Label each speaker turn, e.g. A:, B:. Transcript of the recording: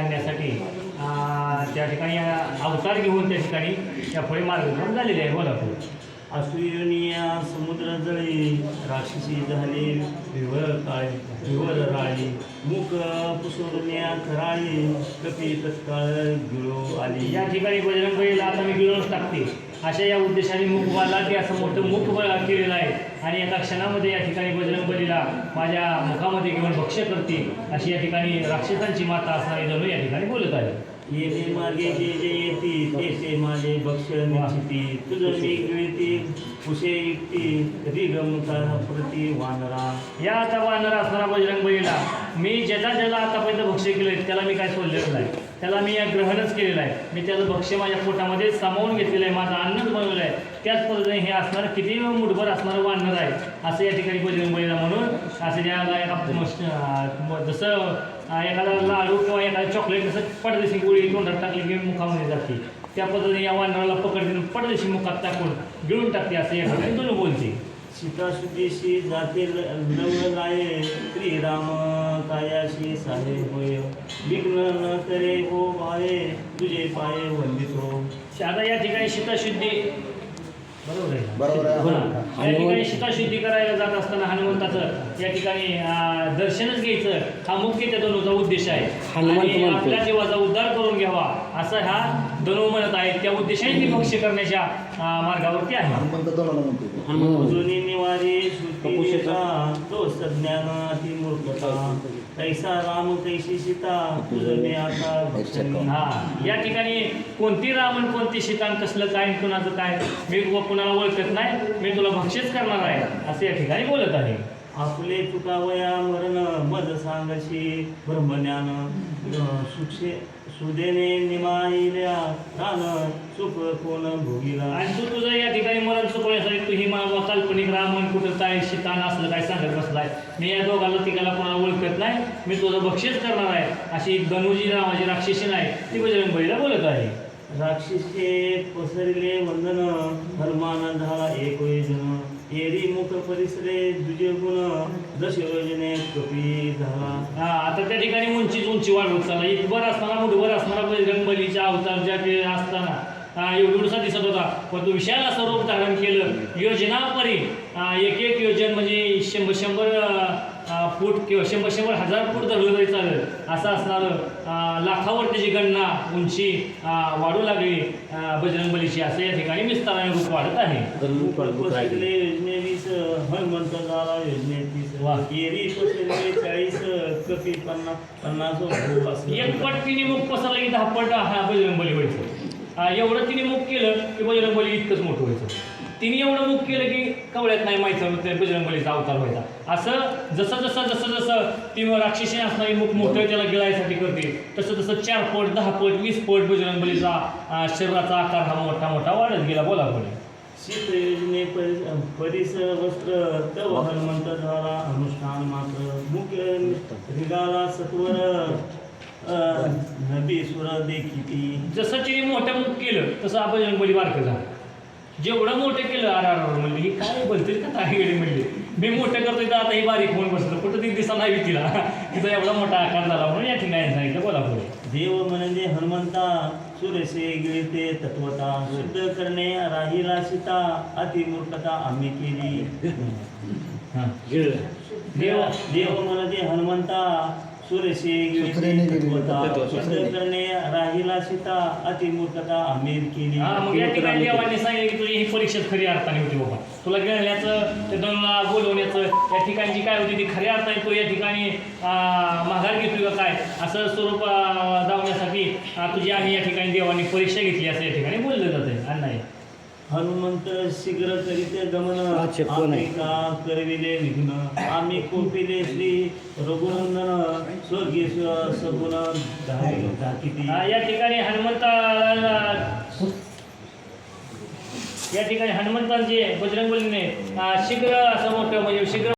A: आणण्यासाठी त्या ठिकाणी अवतार घेऊन त्या ठिकाणी त्या पुढे मार्गक्रमण झालेले आहे बोला पुढे.
B: असुरनिया समुद्र जळी राक्षसी झाले विवर काळे विवर राळी मुख पुसुरण्या खराळी कपी तत्काळ गिळो आली
A: या ठिकाणी बजरंगबलीला आता मी गिळूनच टाकते अशा या उद्देशाने मुखवाला ते असं मोठं मुख केलेलं आहे. आणि एका क्षणामध्ये या ठिकाणी बजरंगबलीला माझ्या मुखामध्ये घेऊन भक्ष्य करते. अशी या ठिकाणी राक्षसांची माता असणारी जणू या ठिकाणी बोलत आहे.
B: येते मागे जे जे येती ते ते माझे भक्ष निश्चिती तुझं मी गिळती कुशे युक्ती रिगमता प्रति वानरा.
A: या आता वानर असणारा बजरंगबलीला मी ज्याला ज्याला आतापर्यंत भक्ष्य केलं त्याला मी काय सोडलेलं नाही. त्याला मी या ग्रहणच केलेलं आहे. मी त्याचं भक्ष्य माझ्या पोटामध्ये सामावून घेतलेलं आहे. माझा अन्नच बनवलं आहे. त्याच पद्धतीने हे असणारं किती मुठभर असणारं वानर आहे असं या ठिकाणी बजरंगबलीला म्हणून. असं ज्याला एका जसं एखादा लाडू किंवा एखादा चॉकलेट जसं पडदेशी गोळी तोंडात टाकली की मुखामध्ये जाते. त्या पद्धतीने या वानराला पकडून पडदेशी मुखात टाकून गिळून टाकते असं या ठिकाणी दोन बोलते.
B: सीतासुदेशी जाते लव लाये श्रीराम कायाशी साहे होय विघ्न न करे हो पाये तुझे पाये वंदितो
A: आता या ठिकाणी शीतशुद्धी बरोबर आहे
C: बरोबर आहे.
A: हो. या ठिकाणी शीतशुद्धी करायला जात असताना हनुमंताचं या ठिकाणी दर्शनच घ्यायचं. हा मुख्य त्या धनुचा उद्देश आहे.
D: हनुमंत
A: आणि. आपल्या जीवाचा उद्धार करून घ्यावा असं हा धनु म्हणत आहे. त्या उद्देशाने मी भक्ष्य करण्याच्या मार्गावरती आहे.
C: हनुमंत दोनाला म्हणतो.
D: हनुमान
B: जुनी निवारी तो सज्ञान अति मूर्खता कैसा राम कैसी सीता तुझं आता
A: हा या ठिकाणी कोणती रावण कोणती शितान कसलं काय आणि कुणाचं काय मी व कुणाला ओळखत नाही मी तुला भक्ष्यच करणार आहे असं या ठिकाणी बोलत आहे.
B: आपले चुकावया मरण मद सांगशी ब्रह्मज्ञान सुक्षे सुदेने निमाईल्या रान सुख कोण भोगिला.
A: आणि तू तुझं या ठिकाणी मरण चुकवण्यासाठी तू ही मला काल्पनिक रामन कुठं काय शितान असलं काय सांगत बसलाय. मी या दोघाला तिघाला कोणाला ओळखत नाही. मी तुझं बक्षीस करणार आहे. अशी गणूजी रामाची राक्षसी नाही. ती बजरंग बळीला बोलत आहे.
B: राक्षसे पसरले वंदन हनुमान झाला एक योजन हेरी मुख परिसरे दुजे गुण दश योजने कपी झाला
A: हा आता त्या ठिकाणी उंचीच उंची वाढवत चालला. इतभर असताना मुठभर असणारा बजरंग बलीच्या अवतार ज्या ते असताना हा, एवढूसा दिसत होता. पण तो विशाल धारण केलं. योजना परी एक एक योजन म्हणजे शंभर शंभर फूट किंवा शंभर शंभर हजार फूट धरलं तरी चालेल असं असणारं लाखावर त्याची गणना उंची वाढू लागली अं, बजरंग बलीची असं या ठिकाणी विस्ताराने रूप वाढत आहे.
B: योजने वीस हनुमंत झाला योजने तीस पसरले चाळीस कपी पन्नास पन्नास.
A: एक पट तिने मुख पसरला की दहा पट हा बजरंग बली व्हायचं. एवढं तिने मुख केलं की बजरंग बली इतकंच मोठं व्हायचं. तिने एवढं मुख केलं की कवळ्यात नाही माहिती ते बजरंग बलीचा अवतार व्हायचा. असं जसं जसं जसं जसं ती राक्षसी असणारी मुख मोठं त्याला गिळायसाठी करते तसं तसं चार पट दहा पट वीस पट बजरंग बलीचा अं, शरीराचा आकार हा मोठा मोठा वाढत गेला बोला बोले.
B: शीत योजने परि- परिस वस्त्र तव हनुमंत झाला अनुष्ठान मात्र मुख्य रिगाला सत्वर नबी सुर देखिती
A: जसं तिने मोठं मुख केलं तसं आपण बली बारकं झालं. जेवढं मोठं केलं आर आर आर म्हणले ही काय बोलते का ताही गेली म्हणली. मी मोठं करतोय तर आता ही बारीक होऊन बसलं. कुठं ती दिसा नाही तिला तिचा एवढा मोठा आकार झाला म्हणून या ठिकाणी सांगितलं बोला पुढे
B: देव म्हणजे हनुमंता सुरेशे गिळते तत्वता शुद्ध करणे राहिला सीता अतिमूर्खता आम्ही केली.
A: हां.
B: देव देव म्हणजे हनुमंता सुरेशे
C: सुत्रेने
B: करणे राहिला सीता अतिमूर्खता आम्ही केली.
A: हा मग या ठिकाणी देवाने सांगितलं की तुझी ही परीक्षा खरी अर्थाने होती बाबा. तुला गिळण्याचं ते दणला बोलवण्याचं या ठिकाणी जी काय होती ती खऱ्या अर्थाने तो या ठिकाणी माघार घेतोय का काय? असं स्वरूप अं, तुझी आम्ही या ठिकाणी देवाने परीक्षा घेतली असं या ठिकाणी बोललं जाते आणि नाही
B: हनुमंत शीघ्र करीते गमन का करविले विघ्न आम्ही कोपिले श्री रघुनंदन स्वर्गीय सगुण
A: या ठिकाणी हनुमंता या ठिकाणी हनुमंतांचे बजरंगबलीने शीघ्र असं मोठं म्हणजे शीघ्र